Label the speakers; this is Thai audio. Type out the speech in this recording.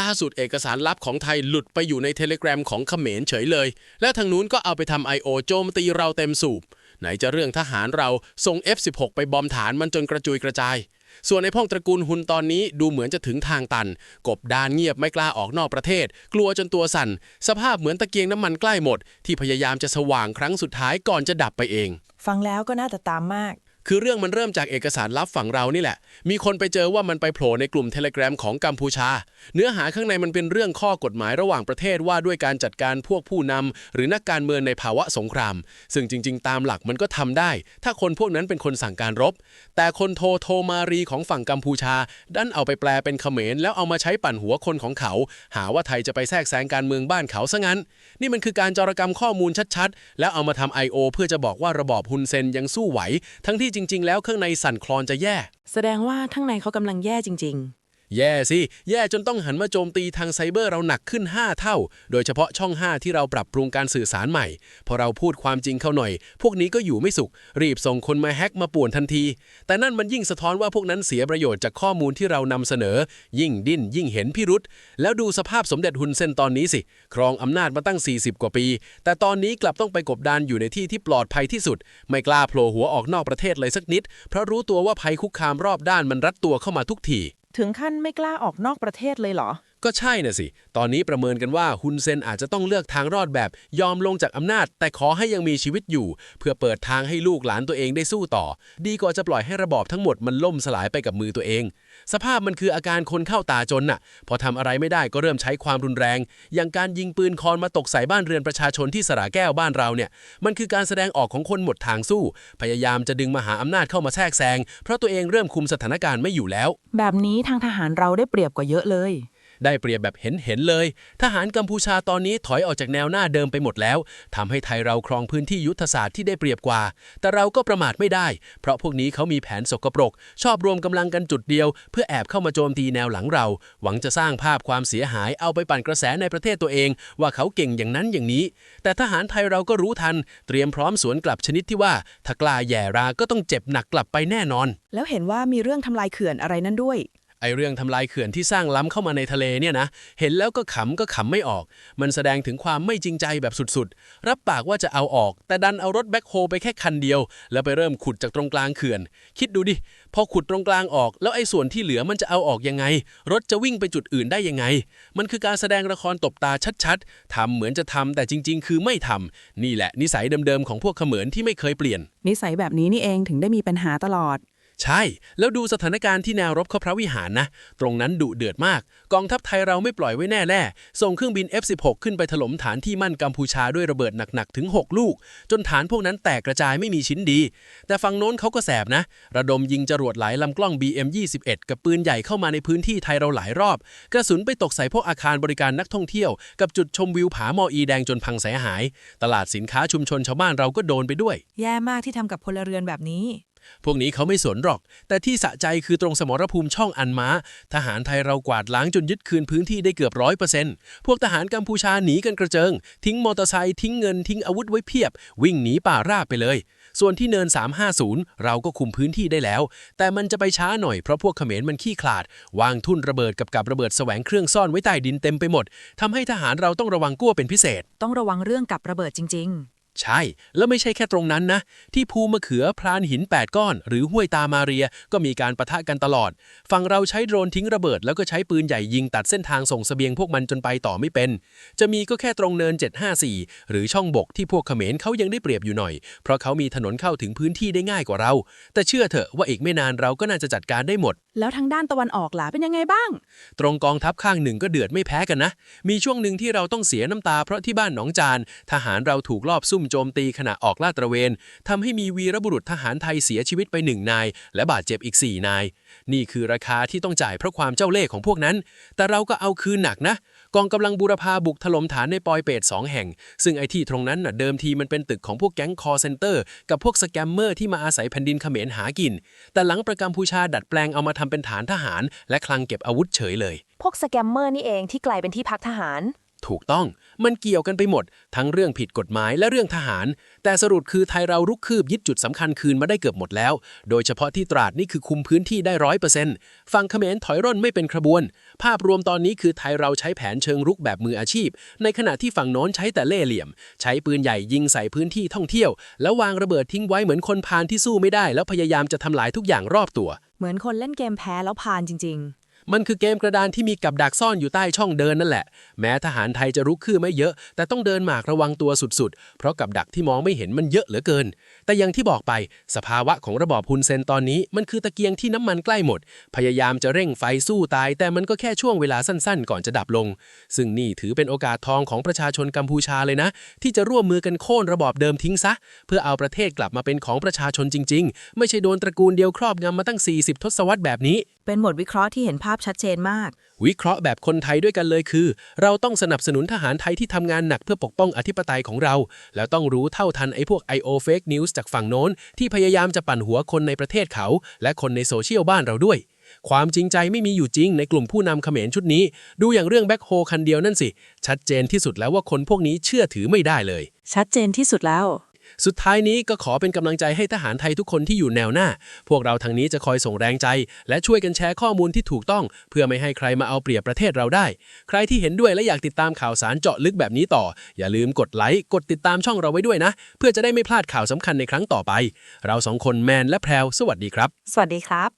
Speaker 1: ล่าสุดเอกสารลับของไทยหลุดไปอยู่ในเทเลกรามของเขมรเฉยเลย และทางนู้นก็เอาไปทำ I.O. โอโจมตีเราเต็มสูบ ไหนจะเรื่องทหารเราส่ง F16 ไปบอมฐานมันจนกระจุยกระจาย ส่วนในพ่องตระกูลหุนตอนนี้ดูเหมือนจะถึงทางตัน กบดานเงียบไม่กล้าออกนอกประเทศ กลัวจนตัวสั่น สภาพเหมือนตะเกียงน้ำมันใกล้หมด ที่พยายามจะสว่างครั้งสุดท้ายก่อนจะดับไปเอง
Speaker 2: ฟังแล้วก็น่าจะตามมาก
Speaker 1: คือเรื่องมันเริ่มจากเอกสารลับฝั่งเรานี่แหละ มีคนไปเจอว่ามันไปโผล่ในกลุ่มเทเล gram ของกัมพูชา เนื้อหาข้างในมันเป็นเรื่องข้อกฎหมายระหว่างประเทศว่าด้วยการจัดการพวกผู้นำหรือนักการเมืองในภาวะสงคราม ซึ่งจริง ๆ ตามหลักมันก็ทำได้ ถ้าคนพวกนั้นเป็นคนสั่งการรบ แต่คนโทโทมารีของฝั่งกัมพูชา ดันเอาไปแปลเป็นเขมร แล้วเอามาใช้ปั่นหัวคนของเขา หาว่าไทยจะไปแทรกแซงการเมืองบ้านเขาซะงั้น นี่มันคือการจารกรรมข้อมูลชัดๆ แล้วเอามาทำ I.O. เพื่อจะบอกว่าระบอบฮุนเซนยังสู้ไหว ทั้งที่จริง ๆ แล้วเครื่องในสั่นคลอนจะแย่
Speaker 2: แสดงว่าทั้งในเขากำลังแย่จริง
Speaker 1: แย่สิ แย่จนต้องหันมาโจมตีทางไซเบอร์เราหนักขึ้น 5 เท่า โดยเฉพาะช่อง 5 ที่เราปรับปรุงการสื่อสารใหม่ พอเราพูดความจริงเข้าหน่อย พวกนี้ก็อยู่ไม่สุข รีบส่งคนมาแฮ็กมาป่วนทันที แต่นั่นมันยิ่งสะท้อนว่าพวกนั้นเสียประโยชน์จากข้อมูลที่เรานำเสนอ ยิ่งดิ้นยิ่งเห็นพิรุษแล้วดูสภาพสมเด็จฮุนเซนตอนนี้สิ ครองอำนาจมาตั้ง 40 กว่าปี แต่ตอนนี้กลับต้องไปกบดานอยู่ในที่ที่ปลอดภัยที่สุด ไม่กล้าโผล่หัวออกนอกประเทศเลยสักนิด เพราะรู้ตัวว่าภัยคุกคามรอบด้านมันรัดตัวเข้ามาทุกที
Speaker 2: ถึงขั้นไม่กล้าออกนอกประเทศเลยเหรอ
Speaker 1: ก็ใช่น่ะสิ ตอนนี้ประเมินกันว่าฮุนเซนอาจจะต้องเลือกทางรอดแบบยอมลงจากอำนาจ แต่ขอให้ยังมีชีวิตอยู่ เพื่อเปิดทางให้ลูกหลานตัวเองได้สู้ต่อ ดีกว่าจะปล่อยให้ระบอบทั้งหมดมันล่มสลายไปกับมือตัวเอง สภาพมันคืออาการคนเข้าตาจนน่ะ พอทำอะไรไม่ได้ก็เริ่มใช้ความรุนแรง อย่างการยิงปืนคอนมาตกใส่บ้านเรือนประชาชนที่สระแก้วบ้านเราเนี่ย มันคือการแสดงออกของคนหมดทางสู้ พยายามจะดึงมหาอำนาจเข้ามาแทรกแซง เพราะตัวเองเริ่มคุมสถานการณ์ไม่อยู่แล้ว
Speaker 2: แบบนี้ทางทหารเราได้เปรียบกว่าเยอะเลย
Speaker 1: ได้เปรียบแบบเห็นเห็นเลย ทหารกัมพูชาตอนนี้ถอยออกจากแนวหน้าเดิมไปหมดแล้วทำให้ไทยเราครองพื้นที่ยุทธศาสตร์ที่ได้เปรียบกว่า แต่เราก็ประมาทไม่ได้ เพราะพวกนี้เขามีแผนสกปรก ชอบรวมกำลังกันจุดเดียว เพื่อแอบเข้ามาโจมตีแนวหลังเรา หวังจะสร้างภาพความเสียหายเอาไปปั่นกระแสในประเทศตัวเอง ว่าเขาเก่งอย่างนั้นอย่างนี้ แต่ทหารไทยเราก็รู้ทัน เตรียมพร้อมสวนกลับชนิดที่ว่าถ้ากล้าแย่ราก็ต้องเจ็บหนักกลับไปแน่นอน
Speaker 2: แล้วเห็นว่ามีเรื่องทำลายเขื่อนอะไรนั่นด้วย
Speaker 1: ไอเรื่องทำลายเขื่อนที่สร้างล้ำเข้ามาในทะเลเนี่ยนะ เห็นแล้วก็ขำก็ขำไม่ออก มันแสดงถึงความไม่จริงใจแบบสุดๆ รับปากว่าจะเอาออก แต่ดันเอารถแบ็คโฮไปแค่คันเดียว แล้วไปเริ่มขุดจากตรงกลางเขื่อน คิดดูดิ พอขุดตรงกลางออก แล้วไอ้ส่วนที่เหลือมันจะเอาออกยังไง รถจะวิ่งไปจุดอื่นได้ยังไง มันคือการแสดงละครตบตาชัดๆทำเหมือนจะทำแต่จริง ๆ คือไม่ทำนี่แหละนิสัยเดิมๆของพวกเขมรที่ไม่เคยเปลี่ยน
Speaker 2: นิสัยแบบนี้นี่เองถึงได้มีปัญหาตลอด
Speaker 1: ใช่ แล้วดูสถานการณ์ที่แนวรบเข้าพระวิหารนะ ตรงนั้นดุเดือดมาก กองทัพไทยเราไม่ปล่อยไว้แน่แน่ส่งเครื่องบิน F16 ขึ้นไปถล่มฐานที่มั่นกัมพูชาด้วยระเบิดหนักๆ ถึง 6 ลูก จนฐานพวกนั้นแตกกระจายไม่มีชิ้นดี แต่ฝั่งโน้นเขาก็แสบนะ ระดมยิงจรวดหลายลำกล้อง BM21 กับปืนใหญ่เข้ามาในพื้นที่ไทยเราหลายรอบ กระสุนไปตกใส่พวกอาคารบริการนักท่องเที่ยว กับจุดชมวิวผามออีแดงจนพังเสียหาย ตลาดสินค้าชุมชนชาวบ้านเราก็โดนไปด้วย
Speaker 3: แย่มากที่ทำกับพลเรือนแบบนี้
Speaker 1: พวกนี้เขาไม่สนหรอก แต่ที่สะใจคือตรงสมรภูมิช่องอันม้าทหารไทยเรากวาดล้างจนยึดคืนพื้นที่ได้เกือบร้อยเปอร์เซ็นต์พวกทหารกัมพูชาหนีกันกระเจิง ทิ้งมอเตอร์ไซค์ทิ้งเงินทิ้งอาวุธไว้เพียบ วิ่งหนีป่าราบไปเลย ส่วนที่เนิน 350 เราก็คุมพื้นที่ได้แล้ว แต่มันจะไปช้าหน่อยเพราะพวกเขมรมันขี้ขลาด วางทุ่นระเบิดกับกับระเบิดแสวงเครื่องซ่อนไว้ใต้ดินเต็มไปหมดทำให้ทหารเราต้องระวังกั้วเป็นพิเศษ
Speaker 3: ต้องระวังเรื่องกับระเบิดจริง
Speaker 1: ใช่ แล้วไม่ใช่แค่ตรงนั้นนะ ที่ภูมะเขือพรานหิน 8 ก้อน หรือห้วยตามาเรียก็มีการประทะกันตลอด ฝั่งเราใช้โดรนทิ้งระเบิด แล้วก็ใช้ปืนใหญ่ยิงตัดเส้นทางส่งเสบียงพวกมันจนไปต่อไม่เป็น จะมีก็แค่ตรงเนิน 754 หรือช่องบกที่พวกเขมรเขายังได้เปรียบอยู่หน่อย เพราะเขามีถนนเข้าถึงพื้นที่ได้ง่ายกว่าเรา แต่เชื่อเถอะว่าอีกไม่นานเราก็น่าจะจัดการได้หมด
Speaker 2: แล้วทางด้านตะวันออกล่ะเป็นยังไงบ้าง
Speaker 1: ตรงกองทัพข้างหนึ่งก็เดือดไม่แพ้กันนะ มีช่วงหนึ่งที่เราต้องเสียน้ำตาเพราะที่บ้านหนองจาน ทหารเราถูกลอบซุ่มโจมตีขณะออกลาดตระเวนทำให้มีวีรบุรุษทหารไทยเสียชีวิตไปหนึ่งนาย และบาดเจ็บอีก4นาย นี่คือราคาที่ต้องจ่ายเพราะความเจ้าเล่ห์ของพวกนั้น แต่เราก็เอาคืนหนักนะ กองกำลังบูรพาบุกถล่มฐานในปอยเปตสองแห่ง ซึ่งไอที่ตรงนั้นน่ะเดิมทีมันเป็นตึกของพวกแก๊งคอเซนเตอร์ กับพวกสแกมเมอร์ที่มาอาศัยแผ่นดินเขมรหากิน แต่หลังประกัมพูชาดัดแปลงเอามาทำเป็นฐานทหาร และคลังเก็บอาวุธเฉยเลย
Speaker 4: พวกสแกมเมอร์นี่เองที่กลายเป็นที่พักทหาร
Speaker 1: ถูกต้องมันเกี่ยวกันไปหมด ทั้งเรื่องผิดกฎหมายและเรื่องทหาร แต่สรุปคือไทยเรารุกคืบยึดจุดสำคัญคืนมาได้เกือบหมดแล้ว โดยเฉพาะที่ตราดนี่คือคุมพื้นที่ได้ร้อยเปอร์เซ็นต์ฝั่งเขมรถอยร่นไม่เป็นขบวน ภาพรวมตอนนี้คือไทยเราใช้แผนเชิงรุกแบบมืออาชีพ ในขณะที่ฝั่งโน้นใช้แต่เล่ห์เหลี่ยม ใช้ปืนใหญ่ยิงใส่พื้นที่ท่องเที่ยว แล้ววางระเบิดทิ้งไว้เหมือนคนพาลที่สู้ไม่ได้ แล้วพยายามจะทำลายทุกอย่างรอบตัว
Speaker 3: เหมือนคนเล่นเกมแพ้แล้วพานจริง
Speaker 1: มันคือเกมกระดานที่มีกับดักซ่อนอยู่ใต้ช่องเดินนั่นแหละ แม้ทหารไทยจะรุกคืบไม่เยอะ แต่ต้องเดินหมากระวังตัวสุดๆ เพราะกับดักที่มองไม่เห็นมันเยอะเหลือเกิน แต่อย่างที่บอกไป สภาวะของระบอบฮุนเซนตอนนี้ มันคือตะเกียงที่น้ำมันใกล้หมด พยายามจะเร่งไฟสู้ตาย แต่มันก็แค่ช่วงเวลาสั้นๆ ก่อนจะดับลง ซึ่งนี่ถือเป็นโอกาสทองของประชาชนกัมพูชาเลยนะ ที่จะร่วมมือกันโค่นระบอบเดิมทิ้งซะ เพื่อเอาประเทศกลับมาเป็นของประชาชนจริง ๆ ไม่ใช่โดนตระกูลเดียวครอบงำมาตั้ง 40 ทศวรรษแบบนี้
Speaker 3: เป็นบทวิเคราะห์ที่เห็นภาพชัดเจนมาก
Speaker 1: วิเคราะห์แบบคนไทยด้วยกันเลยคือ เราต้องสนับสนุนทหารไทยที่ทำงานหนักเพื่อปกป้องอธิปไตยของเรา แล้วต้องรู้เท่าทันไอ้พวก I.O. Fake News จากฝั่งโน้น ที่พยายามจะปั่นหัวคนในประเทศเขา และคนในโซเชียลบ้านเราด้วย ความจริงใจไม่มีอยู่จริงในกลุ่มผู้นำเขมรชุดนี้ ดูอย่างเรื่องแบ็คโฮคันเดียวนั่นสิ ชัดเจนที่สุดแล้วว่าคนพวกนี้เชื่อถือไม่ได้เลย
Speaker 3: ชัดเจนที่สุดแล้ว
Speaker 1: สุดท้ายนี้ก็ขอเป็นกำลังใจให้ทหารไทยทุกคนที่อยู่แนวหน้า พวกเราทางนี้จะคอยส่งแรงใจ และช่วยกันแชร์ข้อมูลที่ถูกต้อง เพื่อไม่ให้ใครมาเอาเปรียบประเทศเราได้ ใครที่เห็นด้วยและอยากติดตามข่าวสารเจาะลึกแบบนี้ต่อ อย่าลืมกดไลค์กดติดตามช่องเราไว้ด้วยนะ เพื่อจะได้ไม่พลาดข่าวสำคัญในครั้งต่อไป เราสองคนแมนและแพรวสวัสดีครับ
Speaker 3: สวัสดีครับ